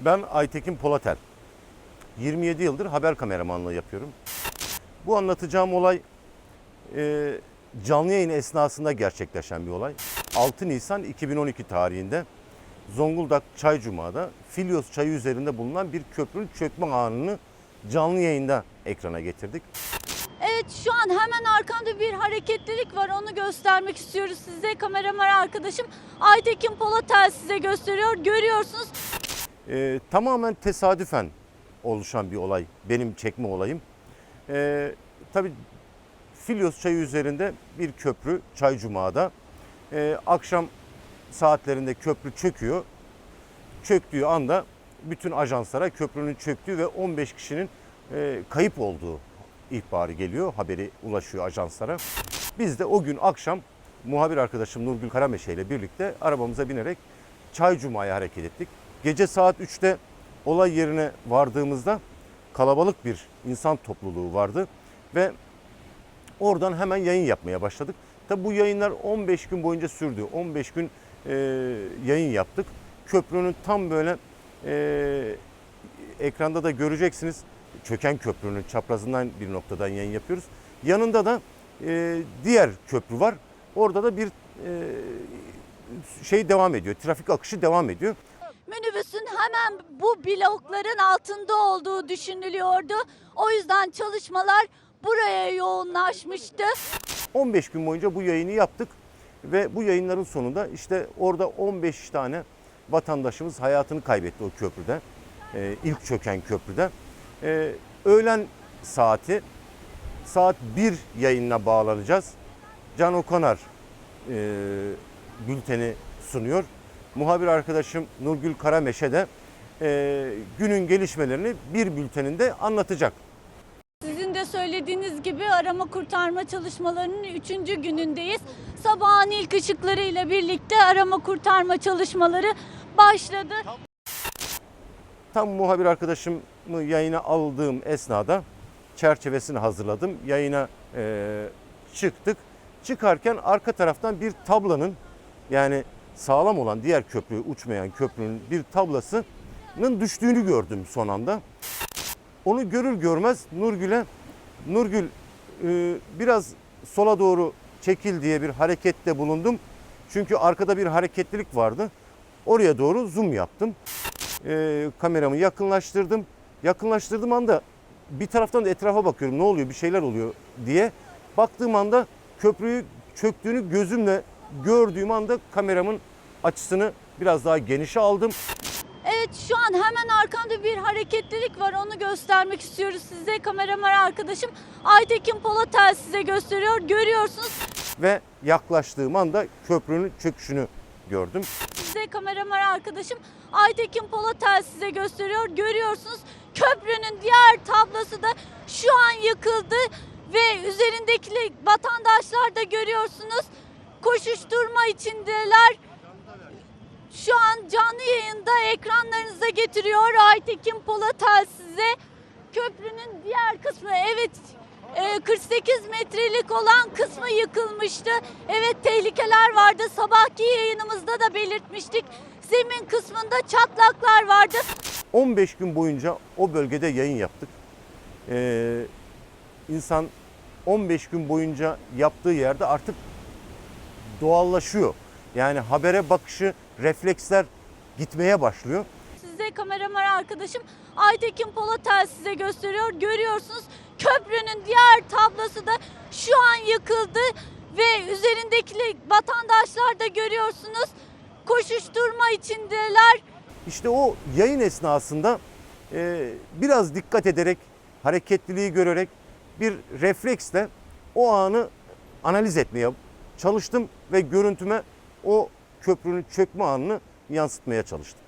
Ben Aytekin Polatel. 27 yıldır haber kameramanlığı yapıyorum. Bu anlatacağım olay e, canlı yayın esnasında gerçekleşen bir olay. 6 Nisan 2012 tarihinde Zonguldak Çaycuma'da Filyos çayı üzerinde bulunan bir köprünün çökme anını canlı yayında ekrana getirdik. Evet şu an hemen arkamda bir hareketlilik var onu göstermek istiyoruz size. Kameraman arkadaşım Aytekin Polatel size gösteriyor. Görüyorsunuz. Ee, tamamen tesadüfen oluşan bir olay. Benim çekme olayım. Ee, tabii Filyos çayı üzerinde bir köprü Çaycuma'da. Ee, akşam saatlerinde köprü çöküyor. Çöktüğü anda bütün ajanslara köprünün çöktüğü ve 15 kişinin e, kayıp olduğu ihbarı geliyor. Haberi ulaşıyor ajanslara. Biz de o gün akşam muhabir arkadaşım Nurgül Karameşe ile birlikte arabamıza binerek Çaycuma'ya hareket ettik. Gece saat 3'te olay yerine vardığımızda kalabalık bir insan topluluğu vardı ve oradan hemen yayın yapmaya başladık. Tabi bu yayınlar 15 gün boyunca sürdü. 15 gün e, yayın yaptık. Köprünün tam böyle e, ekranda da göreceksiniz. Çöken köprünün çaprazından bir noktadan yayın yapıyoruz. Yanında da e, diğer köprü var. Orada da bir e, şey devam ediyor. Trafik akışı devam ediyor. Minibüsün hemen bu blokların altında olduğu düşünülüyordu. O yüzden çalışmalar buraya yoğunlaşmıştı. 15 gün boyunca bu yayını yaptık ve bu yayınların sonunda işte orada 15 tane vatandaşımız hayatını kaybetti o köprüde. Ee, ilk çöken köprüde. Ee, öğlen saati saat 1 yayınına bağlanacağız. Can Okonar e, bülteni sunuyor. Muhabir arkadaşım Nurgül Karameşe de e, günün gelişmelerini bir bülteninde anlatacak. Sizin de söylediğiniz gibi arama kurtarma çalışmalarının 3. günündeyiz. Sabahın ilk ışıklarıyla birlikte arama kurtarma çalışmaları başladı. Tam muhabir arkadaşımı yayına aldığım esnada çerçevesini hazırladım. Yayına e, çıktık. Çıkarken arka taraftan bir tablanın yani sağlam olan diğer köprü uçmayan köprünün bir tablasının düştüğünü gördüm son anda. Onu görür görmez Nurgül'e Nurgül e, biraz sola doğru çekil diye bir harekette bulundum. Çünkü arkada bir hareketlilik vardı. Oraya doğru zoom yaptım. E, kameramı yakınlaştırdım. Yakınlaştırdığım anda bir taraftan da etrafa bakıyorum ne oluyor bir şeyler oluyor diye. Baktığım anda köprüyü çöktüğünü gözümle gördüğüm anda kameramın açısını biraz daha genişe aldım. Evet şu an hemen arkamda bir hareketlilik var onu göstermek istiyoruz size. Kameraman arkadaşım Aytekin Polatel size gösteriyor. Görüyorsunuz. ve yaklaştığım anda köprünün çöküşünü gördüm. Size kameraman arkadaşım Aytekin Polatel size gösteriyor. Görüyorsunuz köprünün diğer tablosu da şu an yıkıldı ve üzerindeki vatandaşlar da görüyorsunuz koşuşturma içindeler. Şu an canlı yayında ekranlarınıza getiriyor Aytekin Polatel size. Köprünün diğer kısmı evet e, 48 metrelik olan kısmı yıkılmıştı. Evet tehlikeler vardı. Sabahki yayınımızda da belirtmiştik. Zemin kısmında çatlaklar vardı. 15 gün boyunca o bölgede yayın yaptık. Ee, insan 15 gün boyunca yaptığı yerde artık doğallaşıyor. Yani habere bakışı, refleksler gitmeye başlıyor. Size kameraman arkadaşım Aytekin Polatel size gösteriyor. Görüyorsunuz köprünün diğer tablosu da şu an yıkıldı ve üzerindeki vatandaşlar da görüyorsunuz koşuşturma içindeler. İşte o yayın esnasında e, biraz dikkat ederek, hareketliliği görerek bir refleksle o anı analiz etmeye çalıştım ve görüntüme o köprünün çökme anını yansıtmaya çalıştım.